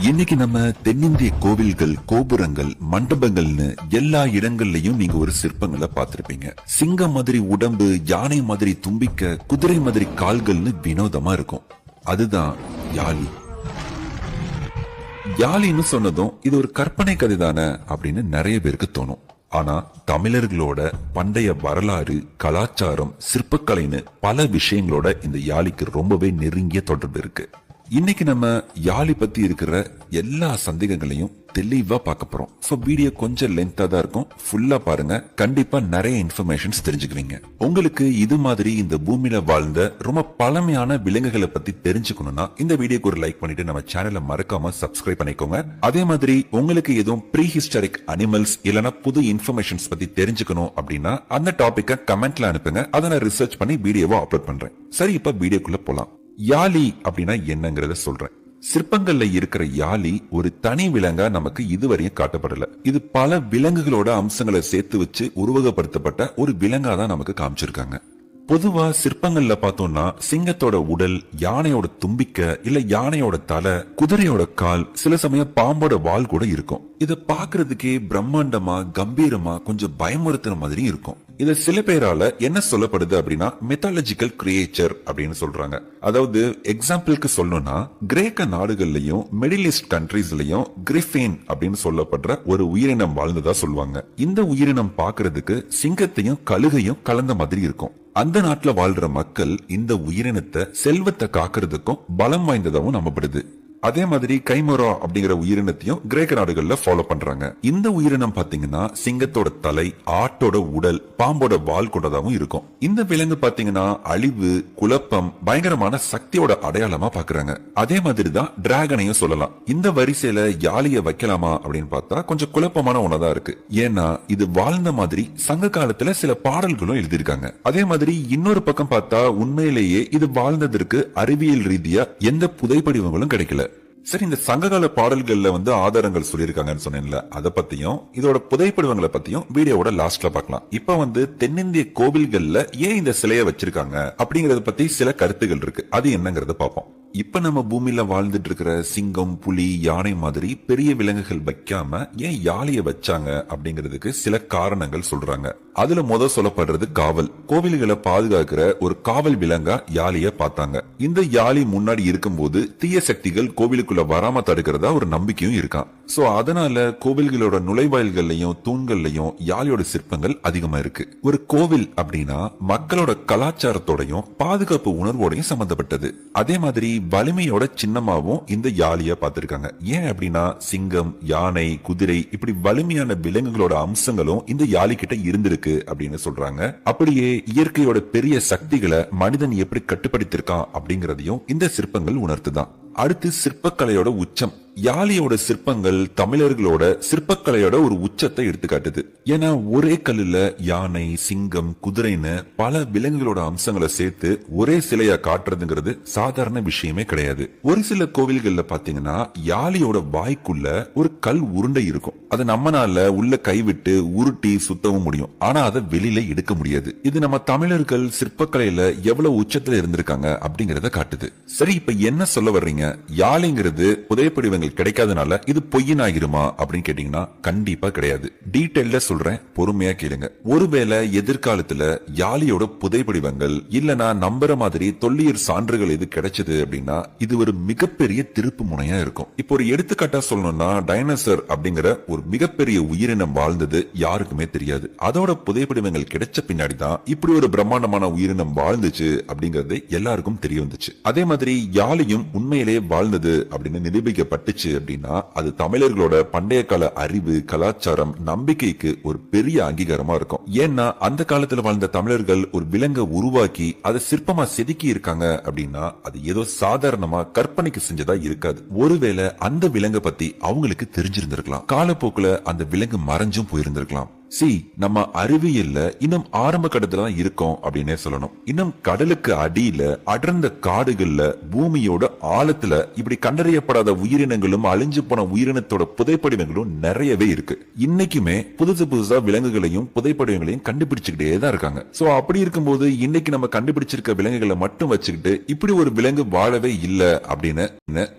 இன்னைக்கு நம்ம தென்னிந்திய கோவில்கள் கோபுரங்கள் மண்டபங்கள்னு எல்லா இடங்கள்லயும் நீங்க ஒரு சிற்பங்களை பார்த்திருப்பீங்க. சிங்கம் மாதிரி உடம்பு யானை மாதிரி தும்பிக்க குதிரை மாதிரி கால்கள்னு வினோதமா இருக்கும். அதுதான் யாழி. யாழின்னு சொன்னதும் இது ஒரு கற்பனை கதை தானே அப்படின்னு நிறைய பேருக்கு தோணும். ஆனா தமிழர்களோட பண்டைய வரலாறு கலாச்சாரம் சிற்பக்கலைன்னு பல விஷயங்களோட இந்த யாழிக்கு ரொம்பவே நெருங்கிய தொடர்பு இருக்கு. இன்னைக்கு நம்ம யாழி பத்தி இருக்கிற எல்லா சந்தேகங்களையும் தெளிவா பார்க்க போறோம். சோ வீடியோ கொஞ்சம் லென்த்தா தான் இருக்கும். ஃபுல்லா பாருங்க. கண்டிப்பா நிறைய இன்ஃபர்மேஷன்ஸ் தெரிஞ்சுக்குவீங்க. உங்களுக்கு இது மாதிரி இந்த பூமியில வாழ்ந்த ரொம்ப பழமையான விலங்குகளை பத்தி தெரிஞ்சுக்கணும்னா இந்த வீடியோக்கு ஒரு லைக் பண்ணிட்டு நம்ம சேனலை மறக்காம சப்ஸ்கிரைப் பண்ணிக்கோங்க. அதே மாதிரி உங்களுக்கு எதுவும் ப்ரீ ஹிஸ்டாரிக் அனிமல்ஸ் இல்லனா புது இன்ஃபர்மேஷன்ஸ் பத்தி தெரிஞ்சுக்கணும் அப்படின்னா அந்த டாபிக்கை கமெண்ட்ல அனுப்புங்க. அதை நான் ரிசர்ச் பண்ணி வீடியோவை அப்லோட் பண்றேன். சரி இப்ப வீடியோக்குள்ள போலாம். யாழி அப்படின்னா என்னங்கறத சொல்றேன். சிற்பங்கள்ல இருக்கிற யாழி ஒரு தனி விலங்கா நமக்கு இதுவரையும் காட்டப்படல. இது பல விலங்குகளோட அம்சங்களை சேர்த்து வச்சு உருவகப்படுத்தப்பட்ட ஒரு விலங்கா தான் நமக்கு காமிச்சிருக்காங்க. பொதுவா சிற்பங்கள்ல பார்த்தோம்னா சிங்கத்தோட உடல் யானையோட தும்பிக்க இல்ல யானையோட தலை குதிரையோட கால் சில சமயம் பாம்போட வால் கூட இருக்கும். இத பாக்குறதுக்கே பிரம்மாண்டமா கம்பீரமா கொஞ்சம் பயமுறுத்துற மாதிரி இருக்கும். இது சில பேரால என்ன சொல்லப்படுது அப்படின்னா மெத்தாலஜிக்கல் கிரியேச்சர் அப்படின்னு சொல்றாங்க. அதாவது எக்ஸாம்பிளுக்கு சொல்லணும்னா கிரேக்க நாடுகள்லயும் மிடில் ஈஸ்ட் கண்ட்ரீஸ்லயும் கிரிஃபேன் அப்படின்னு சொல்லப்படுற ஒரு உயிரினம் வாழ்ந்ததா சொல்லுவாங்க. இந்த உயிரினம் பாக்குறதுக்கு சிங்கத்தையும் கழுகையும் கலந்த மாதிரி இருக்கும். அந்த நாட்டுல வாழ்ற மக்கள் இந்த உயிரினத்தை செல்வத்தை காக்கிறதுக்கும் பலம் வாய்ந்ததாகவும் நம்பப்படுது. அதே மாதிரி கைமரா அப்படிங்கிற உயிரினத்தையும் கிரேக்க நாடுகள்ல ஃபாலோ பண்றாங்க. இந்த உயிரினம் பாத்தீங்கன்னா சிங்கத்தோட தலை ஆட்டோட உடல் பாம்போட வால் கொண்டதாகவும் இருக்கும். இந்த விலங்கு பாத்தீங்கன்னா அழிவு குழப்பம் பயங்கரமான சக்தியோட அடையாளமா பாக்குறாங்க. அதே மாதிரி தான் டிராகனையும் சொல்லலாம். இந்த வரிசையில யாழிய வைக்கலாமா அப்படின்னு பார்த்தா கொஞ்சம் குழப்பமான ஒன்னதா இருக்கு. ஏன்னா இது வாழ்ந்த மாதிரி சங்க காலத்துல சில பாடல்களும் எழுதியிருக்காங்க. அதே மாதிரி இன்னொரு பக்கம் பார்த்தா உண்மையிலேயே இது வாழ்ந்ததற்கு அறிவியல் ரீதியா எந்த புதைப்படிவங்களும் கிடைக்கல. சரி இந்த சங்ககால பாடல்கள்ல வந்து ஆதாரங்கள் சொல்லியிருக்காங்கன்னு சொன்னேன்ல அதை பத்தியும் இதோட புதைப்படிவங்களை பத்தியும் வீடியோவோட லாஸ்ட்ல பார்க்கலாம். இப்ப வந்து தென்னிந்திய கோவில்கள்ல ஏன் இந்த சிலையை வச்சிருக்காங்க அப்படிங்கறத பத்தி சில கருத்துகள் இருக்கு. அது என்னங்கறத பார்ப்போம். இப்ப நம்ம பூமியில வாழ்ந்துட்டு இருக்கிற சிங்கம் புலி யானை மாதிரி பெரிய விலங்குகள் வைக்காம ஏன் யாழையை வச்சாங்க அப்படிங்கிறதுக்கு சில காரணங்கள் சொல்றாங்க. அதுல முத சொல்லப்படுறது காவல். கோவில்களை பாதுகாக்கிற ஒரு காவல் விலங்கா யாழிய பார்த்தாங்க. இந்த யாழி முன்னாடி இருக்கும்போது தீய சக்திகள் கோவிலுக்குள்ள வராம தடுக்கிறதா ஒரு நம்பிக்கையும் இருக்கான் சோ அதனால கோவில்களோட நுழைவாயில்கள்லயும் தூண்கள்லயும் யாழியோட சிற்பங்கள் அதிகமா இருக்கு. ஒரு கோவில் அப்படின்னா மக்களோட கலாச்சாரத்தோடையும் பாதுகாப்பு உணர்வோடையும் சம்பந்தப்பட்டது. அதே மாதிரி வலிமையோட சின்னமாவும் இந்த யாழிய பார்த்திருக்காங்க. ஏன் அப்படின்னா சிங்கம் யானை குதிரை இப்படி வலிமையான விலங்குகளோட அம்சங்களும் இந்த யாழி கிட்ட இருந்திருக்கு அப்படின்னு சொல்றாங்க. அப்படியே இயற்கையோட பெரிய சக்திகளை மனிதன் எப்படி கட்டுப்படுத்திருக்கான் அப்படிங்கறதையும் இந்த சிற்பங்கள் உணர்த்துதான். அடுத்து சிற்பக்கலையோட உச்சம். யாழியோட சிற்பங்கள் தமிழர்களோட சிற்பக்கலையோட ஒரு உச்சத்தை எடுத்துக்காட்டுது. ஏன்னா ஒரே கல்லுல யானை சிங்கம் குதிரைன்னு பல விலங்குகளோட அம்சங்களை சேர்த்து ஒரே சிலையா காட்டுறதுங்கிறது சாதாரண விஷயமே கிடையாது. ஒரு சில கோவில்கள்ல பாத்தீங்கன்னா யாழியோட வாய்க்குள்ள ஒரு கல் உருண்டை இருக்கும். அதை நம்மனால உள்ள கைவிட்டு உருட்டி சுத்தவும் முடியும். ஆனா அதை வெளியில எடுக்க முடியாது. இது நம்ம தமிழர்கள் சிற்பக்கலையில எவ்வளவு உச்சத்துல இருந்திருக்காங்க அப்படிங்கறத காட்டுது. சரி இப்ப என்ன சொல்ல வர்றீங்க? யாழிங்கிறது புதைப்படிவங்கள் கிடைக்காதனால இது பொய்யின் ஆகிருமா அப்படின்னு கேட்டீங்கன்னா கண்டிப்பா கிடையாது. டீட்டெயில்ல சொல்றேன் பொறுமையா கேளுங்க. ஒருவேளை எதிர்காலத்துல யாழியோட புதைப்படிவங்கள் இல்லனா நம்புற மாதிரி தொல்லியர் சான்றுகள் எது கிடைச்சது அப்படின்னா இது ஒரு மிகப்பெரிய திருப்பு முனையா இருக்கும். இப்போ ஒரு எடுத்துக்காட்டா சொல்லணும்னா டைனோசர் அப்படிங்கிற ஒரு மிகப்பெரிய உயிரினம் வாழ்ந்தது யாருக்குமே தெரியாது. அதோட புதைப்படிவங்கள் கிடைச்ச பின்னாடி தான் இப்படி ஒரு பிரம்மாண்டமான உயிரினம் வாழ்ந்துச்சு அப்படிங்கறது எல்லாருக்கும் தெரிய வந்துச்சு. அதே மாதிரி யாழையும் உண்மையிலேயே வாழ்ந்தது அப்படின்னு நிரூபிக்கப்பட்டு நிரூபிக்கப்பட்டுச்சு அப்படின்னா அது தமிழர்களோட பண்டைய கால அறிவு கலாச்சாரம் நம்பிக்கைக்கு ஒரு பெரிய அங்கீகாரமா இருக்கும். ஏன்னா அந்த காலத்துல வாழ்ந்த தமிழர்கள் ஒரு விலங்கை உருவாக்கி அதை சிற்பமா செதுக்கி இருக்காங்க அப்படின்னா அது ஏதோ சாதாரணமா கற்பனைக்கு செஞ்சதா இருக்காது. ஒருவேளை அந்த விலங்கை பத்தி அவங்களுக்கு தெரிஞ்சிருந்திருக்கலாம். காலப்போக்குல அந்த விலங்கு மறைஞ்சும் போயிருந்திருக்கலாம். சி நம்ம அறிவியல்ல இன்னும் ஆரம்ப கட்டத்துல தான் இருக்கோம் அப்படின்னே சொல்லணும். இன்னும் கடலுக்கு அடியில அடர்ந்த காடுகள்ல பூமியோட ஆழத்துல இப்படி கண்டறியப்படாத உயிரினங்களும் அழிஞ்சு போன உயிரினத்தோட புதைப்படிவங்களும் நிறையவே இருக்கு. இன்னைக்குமே புதுசு புதுசா விலங்குகளையும் புதைப்படிவங்களையும் கண்டுபிடிச்சுக்கிட்டே தான் இருக்காங்க. சோ அப்படி இருக்கும்போது இன்னைக்கு நம்ம கண்டுபிடிச்சிருக்க விலங்குகளை மட்டும் வச்சுக்கிட்டு இப்படி ஒரு விலங்கு வாழவே இல்லை அப்படின்னு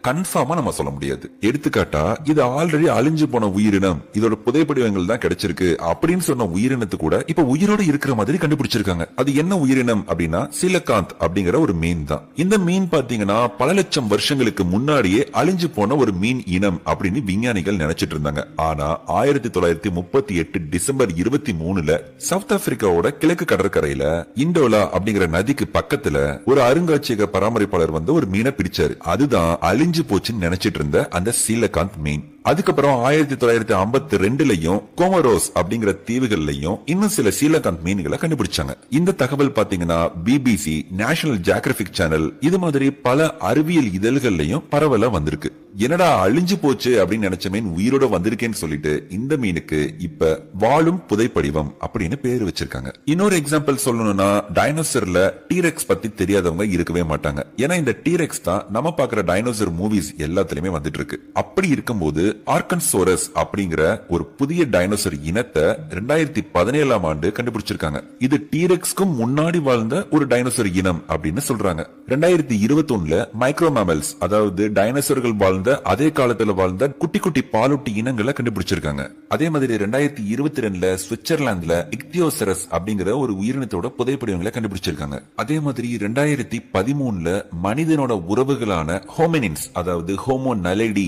கன்ஃபார்மா நம்ம சொல்ல முடியாது. எடுத்துக்காட்டா இது ஆல்ரெடி அழிஞ்சு போன உயிரினம் இதோட புதைப்படிவங்கள் தான் கிடைச்சிருக்கு அப்படின்னு சொன்ன உயிரினத்து கூட இப்ப உயிரோட இருக்கிற மாதிரி கண்டுபிடிச்சிருக்காங்க. அது என்ன உயிரினம் அப்படின்னா சிலகாந்த் அப்படிங்கிற ஒரு மீன் தான். இந்த மீன் பாத்தீங்கன்னா பல லட்சம் வருஷங்களுக்கு முன்னாடியே அழிஞ்சு போன ஒரு மீன் இனம் அப்படின்னு விஞ்ஞானிகள் நினைச்சிட்டு இருந்தாங்க. ஆனா ஆயிரத்தி தொள்ளாயிரத்தி முப்பத்தி எட்டு டிசம்பர் இருபத்தி மூணுல சவுத் ஆப்பிரிக்காவோட கிழக்கு கடற்கரையில இண்டோலா அப்படிங்கிற நதிக்கு பக்கத்துல ஒரு அருங்காட்சியக பராமரிப்பாளர் வந்து ஒரு மீனை பிடிச்சாரு. அதுதான் அழிஞ்சு போச்சுன்னு நினைச்சிட்டு இருந்த அந்த சீலகாந்த் மீன். அதுக்கப்புறம் ஆயிரத்தி தொள்ளாயிரத்தி ஐம்பத்தி ரெண்டுலயும் கோமரோஸ் அப்படிங்கிற தீவுகள்லயும் இன்னும் சில சீலகாந்த் மீன்களை கண்டுபிடிச்சாங்க. இந்த தகவல் பாத்தீங்கன்னா பிபிசி நேஷனல் ஜியாகிரபிக் சேனல் இது மாதிரி பல அறிவியல் இதழ்கள்லயும் பரவலா வந்திருக்கு. என்னடா அழிஞ்சு போச்சு அப்படின்னு நினைச்ச மீன் உயிரோட வந்திருக்கேன்னு சொல்லிட்டு இந்த மீனுக்கு இப்ப வாழும் புதைப்படிவம் அப்படின்னு பேர் வச்சிருக்காங்க. இன்னொரு எக்ஸாம்பிள் சொல்லணும்னா டைனோசர்ல டீரெக்ஸ் பத்தி தெரியாதவங்க இருக்கவே மாட்டாங்க. ஏன்னா இந்த டீரெக்ஸ் தான் நம்ம பாக்குற டைனோசர் மூவிஸ் எல்லாத்துலயுமே வந்துட்டு இருக்கு. அப்படி இருக்கும்போது ஆர்கன்சோரஸ் அப்படிங்கிற ஒரு புதிய டைனோசர் இனத்தை ரெண்டாயிரத்தி பதினேழாம் ஆண்டு கண்டுபிடிச்சிருக்காங்க. இது டீரெக்ஸ்க்கும் முன்னாடி வாழ்ந்த ஒரு டைனோசர் இனம் அப்படின்னு சொல்றாங்க. ரெண்டாயிரத்தி இருபத்தி ஒண்ணுல மைக்ரோமேமல்ஸ் அதாவது டைனோசர்கள் வாழ்ந்த அதே காலத்துல வாழ்ந்த குட்டி குட்டி பாலூட்டி இனங்களை கண்டுபிடிச்சிருக்காங்க. அதே மாதிரி ரெண்டாயிரத்தி இருபத்தி ரெண்டுல சுவிட்சர்லாந்துல இக்தியோசரஸ் அப்படிங்கிற ஒரு உயிரினத்தோட புதைப்படிவங்களை கண்டுபிடிச்சிருக்காங்க. அதே மாதிரி ரெண்டாயிரத்தி பதிமூணுல மனிதனோட உறவுகளான ஹோமினின்ஸ் அதாவது ஹோமோ நலைடி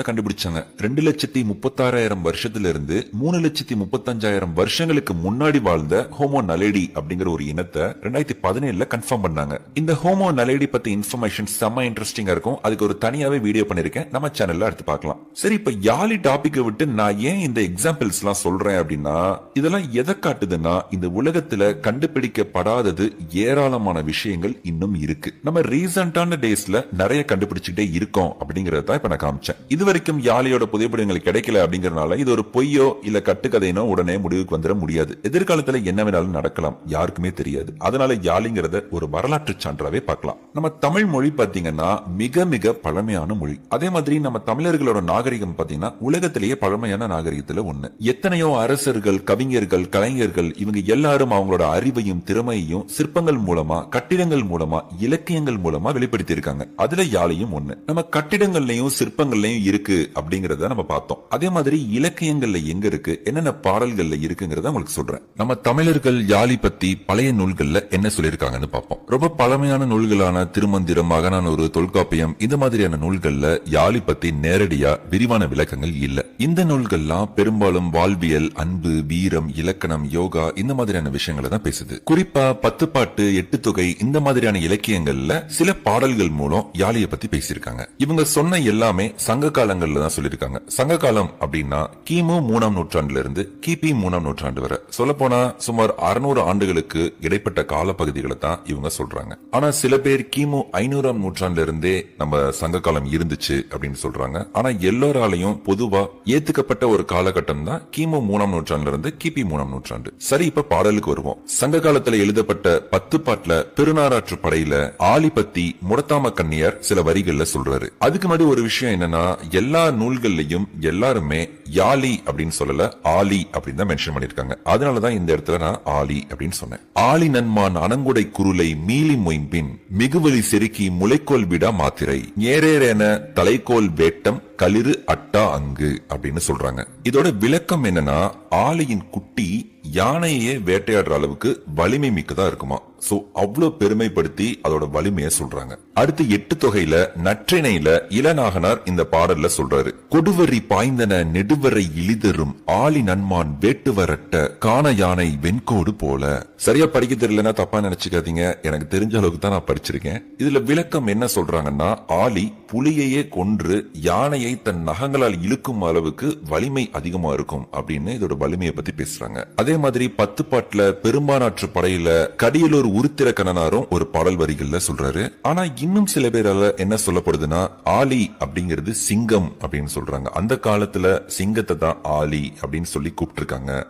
கண்டுபிடிச்சு கண்டுபிடிச்சாங்க ரெண்டு லட்சத்தி முப்பத்தாறாயிரம் வருஷத்துல இருந்து மூணு லட்சத்தி முப்பத்தஞ்சாயிரம் வருஷங்களுக்கு முன்னாடி வாழ்ந்த ஹோமோ நலேடி அப்படிங்கிற ஒரு இனத்தை ரெண்டாயிரத்தி பதினேழுல கன்ஃபார்ம் பண்ணாங்க. இந்த ஹோமோ நலேடி பத்தி இன்ஃபர்மேஷன் செம்ம இன்ட்ரெஸ்டிங்கா இருக்கும். அதுக்கு ஒரு தனியாவே வீடியோ பண்ணிருக்கேன். நம்ம சேனல்ல எடுத்து பார்க்கலாம். சரி இப்ப யாலி டாபிக்கை விட்டு நான் ஏன் இந்த எக்ஸாம்பிள்ஸ் எல்லாம் சொல்றேன் அப்படின்னா இதெல்லாம் எதை காட்டுதுன்னா இந்த உலகத்துல கண்டுபிடிக்கப்படாதது ஏராளமான விஷயங்கள் இன்னும் இருக்கு. நம்ம ரீசெண்டான டேஸ்ல நிறைய கண்டுபிடிச்சுட்டே இருக்கோம் அப்படிங்கறத தான் இப்ப நான் காமிச்சேன். இது வரைக்கும் ஜாலியோட புதைப்படங்கள் கிடைக்கல அப்படிங்கறனால இது ஒரு பொய்யோ இல்ல கட்டுக்கதைனோ உடனே முடிவுக்கு வந்துட முடியாது. எதிர்காலத்துல என்ன வேணாலும் நடக்கலாம் யாருக்குமே தெரியாது. அதனால ஜாலிங்கிறத ஒரு வரலாற்று சான்றாவே பார்க்கலாம். நம்ம தமிழ் மொழி பாத்தீங்கன்னா மிக மிக பழமையான மொழி. அதே மாதிரி நம்ம தமிழர்களோட நாகரிகம் பாத்தீங்கன்னா உலகத்திலேயே பழமையான நாகரிகத்துல ஒண்ணு. எத்தனையோ அரசர்கள் கவிஞர்கள் கலைஞர்கள் இவங்க எல்லாரும் அவங்களோட அறிவையும் திறமையையும் சிற்பங்கள் மூலமா கட்டிடங்கள் மூலமா இலக்கியங்கள் மூலமா வெளிப்படுத்தி இருக்காங்க அதுல யாழையும் ஒண்ணு. நம்ம கட்டிடங்கள்லயும் சிற்பங்கள்லயும் இருக்கு அப்படிங்கறத நம்ம பார்த்தோம். அதே மாதிரி இலக்கியங்கள்ல எங்க இருக்கு? என்னென்ன பாடல்கள்ல இருக்குங்கிறத உங்களுக்கு சொல்றேன். நம்ம தமிழர்கள் யாழி பத்தி பழைய நூல்கள்ல என்ன சொல்லியிருக்காங்கன்னு பார்ப்போம். ரொம்ப பழமையான நூல்களான திருமந்திரம் மகனானூறு தொல்காப்பியம் இந்த மாதிரியான நூல்கள்ல யாழி பத்தி நேரடியா விரிவான விளக்கங்கள் இல்ல. இந்த நூல்கள்லாம் பெரும்பாலும் வாழ்வியல் அன்பு வீரம் இலக்கணம் யோகா இந்த மாதிரியான விஷயங்களை தான் பேசுது. குறிப்பா பத்து பாட்டு எட்டு தொகை இந்த மாதிரியான இலக்கியங்கள்ல சில பாடல்கள் மூலம் யாழிய பத்தி பேசியிருக்காங்க. இவங்க சொன்ன எல்லாமே சங்க காலங்கள்ல தான் சொல்லியிருக்காங்க? சங்க காலம் அப்படின்னா கிமு மூணாம் நூற்றாண்டுல இருந்து கிபி மூணாம் நூற்றாண்டு வரை. சொல்ல போனா சுமார் அறுநூறு ஆண்டுகளுக்கு இடைப்பட்ட காலப்பகுதிகளை தான் இவங்க சொல்றாங்க. ஆனா சில பேர் கிமு ஐநூறாம் நூற்றாண்டுல இருந்தே நம்ம சங்க காலம் இருந்துச்சு அப்படின்னு சொல்றாங்க. ஆனா எல்லோராலையும் பொதுவா ஏத்துக்கப்பட்ட ஒரு காலகட்டம் தான் கிமு மூணாம் நூற்றாண்டுல இருந்து கிபி மூணாம் நூற்றாண்டு. சரி இப்ப பாடலுக்கு வருவோம். சங்க காலத்துல எழுதப்பட்ட பத்து பாட்டுல பெருநாராற்று படையில ஆலி பத்தி முடத்தாம கண்ணியார் சில வரிகள்ல சொல்றாரு. அதுக்கு முன்னாடி ஒரு விஷயம் என்னன்னா எல்லா நூல்கள்லையும் எல்லாருமே யாலி அப்படின்னு சொல்லல ஆலி அப்படின்னு தான் மென்ஷன் பண்ணிருக்காங்க அதனாலதான் இந்த இடத்துல நான் ஆலி அப்படின்னு சொன்னேன். ஆலி நன்மான் அனங்குடை குருளை மீளி மொயம்பின் மிகுவலி செருக்கி முளைக்கோல் விடா மாத்திரை. ஏரேரென தலைக்கோல் வேட்டம் களிறு அட்டா அங்கு அப்படின்னு சொல்றாங்க. இதோட விளக்கம் என்னன்னா ஆலையின் குட்டி யானையே வேட்டையாடுற அளவுக்கு வலிமை மிக்கதா இருக்குமா? சோ அவ்வளவு பெருமைப்படுத்தி அதோட வலிமையை சொல்றாங்க. அடுத்து எட்டு தொகையில நற்றிணையில இளநாகனார் இந்த பாடல்ல சொல்றாரு. கொடுவரி பாய்ந்தன நெடுவரை இழிதரும் ஆலி நன்மான் வேட்டுவரட்ட காண யானை வெண்கோடு போல. சரியா படிக்க தெரியலன்னா தப்பா நினைச்சுக்காதீங்க. எனக்கு தெரிஞ்ச அளவுக்கு தான் நான் படிச்சிருக்கேன். இதுல விளக்கம் என்ன சொல்றாங்கன்னா ஆலி புலியையே கொன்று யானையை யானையை தன் நகங்களால் இழுக்கும் அளவுக்கு வலிமை அதிகமா இருக்கும் அப்படின்னு இதோட வலிமையை பத்தி பேசுறாங்க. அதே மாதிரி பத்து பாட்டுல பெரும்பானாற்று படையில கடியலூர் உருத்திர கணனாரும் ஒரு பாடல் வரிகள்ல சொல்றாரு. ஆனா இன்னும் சில பேரால என்ன சொல்லப்படுதுன்னா ஆலி அப்படிங்கிறது சிங்கம் அப்படின்னு சொல்றாங்க. அந்த காலத்துல சிங்கத்தை தான் ஆலி அப்படின்னு சொல்லி கூப்பிட்டு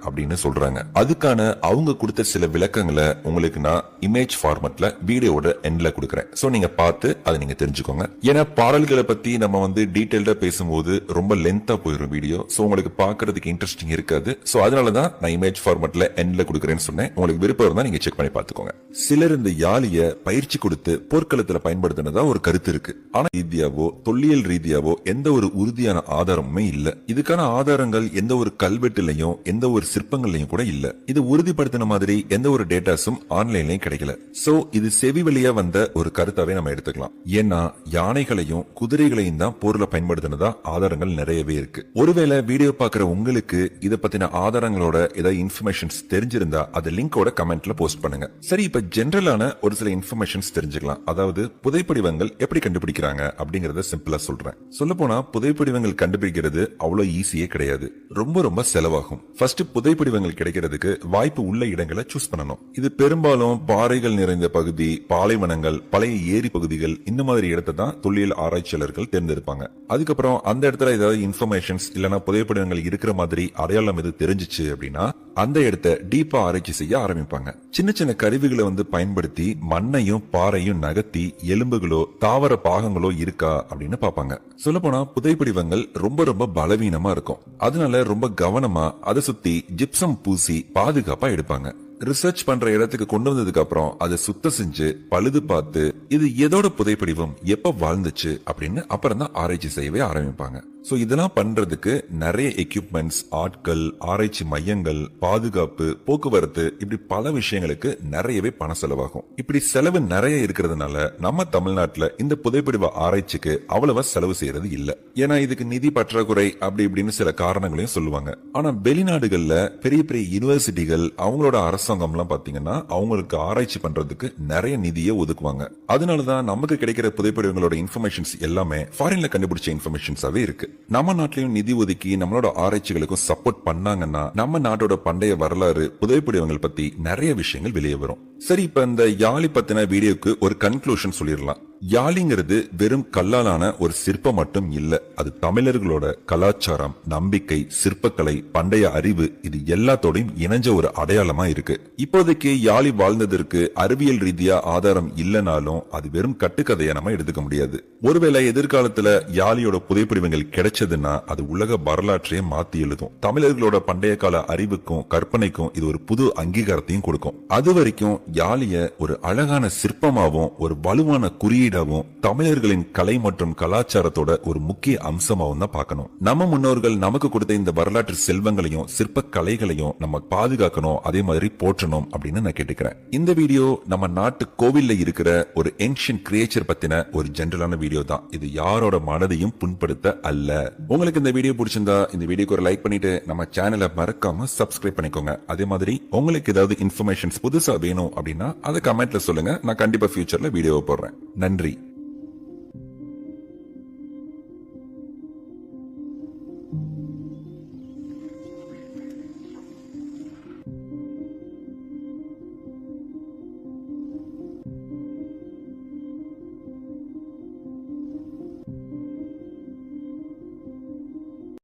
அப்படின்னு சொல்றாங்க. அதுக்கான அவங்க கொடுத்த சில விளக்கங்களை உங்களுக்கு நான் இமேஜ் ஃபார்மட்ல வீடியோட எண்ட்ல கொடுக்குறேன். சோ நீங்க பார்த்து அதை நீங்க தெரிஞ்சுக்கோங்க. ஏன்னா பாடல்களை பத்தி நம்ம வந்து டீட்டெயில்டா பேசும்போது ரொம்ப லென்த்தா போயிடும் வீடியோ. சோ உங்களுக்கு பாக்குறதுக்கு இன்ட்ரெஸ்டிங் இருக்காது. சோ அதனாலதான் நான் இமேஜ் ஃபார்மட்ல எண்ட்ல கொடுக்குறேன்னு சொன்னேன். உங்களுக்கு விருப்பம் இருந்தா நீங்க செக் பண்ணி பார்த்துக்கோங்க. சிலர் இந்த யாழிய பயிற்சி கொடுத்து போர்க்களத்துல பயன்படுத்தினதா ஒரு கருத்து இருக்கு. ஆனா ரீதியாவோ தொல்லியல் ரீதியாவோ எந்த ஒரு உறுதியான ஆதாரமுமே இல்ல. இதுக்கான ஆதாரங்கள் எந்த ஒரு கல்வெட்டுலயும் எந்த ஒரு சிற்பங்கள்லயும் கூட இல்ல. இது உறுதிப்படுத்தின மாதிரி எந்த ஒரு டேட்டாஸும் ஆன்லைன்லயும் கிடைக்கல. சோ இது செவி வழியா வந்த ஒரு கருத்தாவே நம்ம எடுத்துக்கலாம். ஏன்னா யானைகளையும் குதிரைகளையும் தான் போர்ல பயன்படுத்தினதா ஆதாரங்கள் நிறையவே இருக்கு. ஒருவேளை வீடியோ பாக்குற உங்களுக்கு இத பத்தின ஆதாரங்களோட ஏதாவது இன்ஃபர்மேஷன்ஸ் தெரிஞ்சிருந்தா அதை லிங்கோட கமெண்ட்ல போஸ்ட் பண்ணுங்க. சரி இப்ப ஜென்ரலான ஒரு சில இன்ஃபர்மேஷன்ஸ் தெரிஞ்சுக்கலாம். அதாவது புதைப்படிவங்கள் எப்படி கண்டுபிடிக்கிறாங்க அப்படிங்கறத சிம்பிளா சொல்றேன். சொல்ல போனா புதைப்படிவங்கள் கண்டுபிடிக்கிறது அவ்வளவு ஈஸியே கிடையாது. ரொம்ப ரொம்ப செலவாகும். ஃபர்ஸ்ட் புதைப்படிவங்கள் கிடைக்கிறதுக்கு வாய்ப்பு உள்ள இடங்களை சூஸ் பண்ணணும். இது பெரும்பாலும் பாறைகள் நிறைந்த பகுதி பாலைவனங்கள் பழைய ஏரி பகுதிகள் இந்த மாதிரி இடத்தை தான் தொல்லியல் ஆராய்ச்சியாளர்கள் தேர்ந்தெடுப்பாங்க. அதுக்கப்புறம் அந்த இடத்துல ஏதாவது இன்ஃபர்மேஷன்ஸ் இல்லைன்னா புதைப்படிவங்கள் இருக்கிற மாதிரி அடையாளம் எது தெரிஞ்சிச்சு அப்படின்னா அந்த இடத்த டீப்பா ஆராய்ச்சி செய்ய ஆரம்பிப்பாங்க. சின்ன சின்ன கருவிகளை வந்து பயன்படுத்தி மண்ணையும் பாறையும் நகர்த்தி எலும்புகளோ தாவர பாகங்களோ இருக்கா அப்படின்னு பாப்பாங்க சொல்ல போனா புதைப்படிவங்கள் ரொம்ப ரொம்ப பலவீனமா இருக்கும். அதனால ரொம்ப கவனமா அதை சுத்தி ஜிப்சம் பூசி பாதுகாப்பா எடுப்பாங்க. ரிசர்ச் பண்ற இடத்துக்கு கொண்டு வந்ததுக்கு அப்புறம் அதை சுத்தம் செஞ்சு பழுது பார்த்து இது எதோட புதைப்படிவம் எப்ப வாழ்ந்துச்சு? அப்படின்னு அப்புறம் தான் ஆராய்ச்சி செய்யவே ஆரம்பிப்பாங்க. ஸோ இதெல்லாம் பண்ணுறதுக்கு நிறைய எக்யூப்மெண்ட்ஸ் ஆட்கள் ஆராய்ச்சி மையங்கள் பாதுகாப்பு போக்குவரத்து இப்படி பல விஷயங்களுக்கு நிறையவே பண செலவாகும். இப்படி செலவு நிறைய இருக்கிறதுனால நம்ம தமிழ்நாட்டில் இந்த புதைப்படிவ ஆராய்ச்சிக்கு அவ்வளவா செலவு செய்யறது இல்லை. ஏன்னா இதுக்கு நிதி பற்றாக்குறை அப்படி இப்படின்னு சில காரணங்களையும் சொல்லுவாங்க. ஆனா வெளிநாடுகள்ல பெரிய பெரிய யூனிவர்சிட்டிகள் அவங்களோட அரசாங்கம்லாம் பார்த்தீங்கன்னா அவங்களுக்கு ஆராய்ச்சி பண்றதுக்கு நிறைய நிதியை ஒதுக்குவாங்க. அதனாலதான் நமக்கு கிடைக்கிற புதைப்படிவங்களோட இன்ஃபர்மேஷன்ஸ் எல்லாமே ஃபாரின்ல கண்டுபிடிச்ச இன்ஃபர்மேஷன்ஸாவே இருக்கு. நம்ம நாட்டிலையும் நிதி ஒதுக்கி நம்மளோட ஆராய்ச்சிகளுக்கும் சப்போர்ட் பண்ணாங்கன்னா நம்ம நாட்டோட பண்டைய வரலாறு புதைப்படிவங்கள் பத்தி நிறைய விஷயங்கள் வெளியே வரும். சரி இப்ப இந்த யாழி பத்தின வீடியோக்கு ஒரு கன்க்ளூஷன் சொல்லிடலாம். யாழிங்கிறது வெறும் கல்லாலான ஒரு சிற்பம் மட்டும் இல்ல. அது தமிழர்களோட கலாச்சாரம் நம்பிக்கை சிற்பக்கலை பண்டைய அறிவு இது எல்லாத்தோடையும் இணைஞ்ச ஒரு அடையாளமா இருக்கு. இப்போதைக்கு யாழி வாழ்ந்ததற்கு அறிவியல் ரீதியா ஆதாரம் இல்லைனாலும் அது வெறும் கட்டுக்கதையை நம்ம எடுத்துக்க முடியாது. ஒருவேளை எதிர்காலத்துல யாழியோட புதைப்படிவங்கள் கிடைச்சதுன்னா அது உலக வரலாற்றையே மாத்தி எழுதும். தமிழர்களோட பண்டைய கால அறிவுக்கும் கற்பனைக்கும் இது ஒரு புது அங்கீகாரத்தையும் கொடுக்கும். அது வரைக்கும் யாழிய ஒரு அழகான சிற்பமாகவும் ஒரு வலுவான குறியீடாவும் தமிழர்களின் கலை மற்றும் கலாச்சாரத்தோட ஒரு முக்கிய அம்சமாகவும் தான் பார்க்கணும். நம்ம முன்னோர்கள் நமக்கு கொடுத்த இந்த வரலாற்று செல்வங்களையும் சிற்ப கலைகளையும் நம்ம பாதுகாக்கணும் அதே மாதிரி போற்றணும் அப்படின்னு நான் கேட்டுக்கிறேன். இந்த வீடியோ நம்ம நாட்டு கோவில்ல இருக்கிற ஒரு ஏன்ஷியன் கிரியேச்சர் பத்தின ஒரு ஜென்ரலான வீடியோ தான். இது யாரோட மனதையும் புண்படுத்த அல்ல. உங்களுக்கு இந்த வீடியோ பிடிச்சிருந்தா இந்த வீடியோக்கு ஒரு லைக் பண்ணிட்டு நம்ம சேனலை மறக்காம சப்ஸ்கிரைப் பண்ணிக்கோங்க. அதே மாதிரி உங்களுக்கு ஏதாவது இன்ஃபர்மேஷன்ஸ் புதுசா வேணும் அப்படின்னா அதை கமெண்ட்ல சொல்லுங்க. நான் கண்டிப்பா ஃபியூச்சர்ல வீடியோ போடுறேன். நன்றி.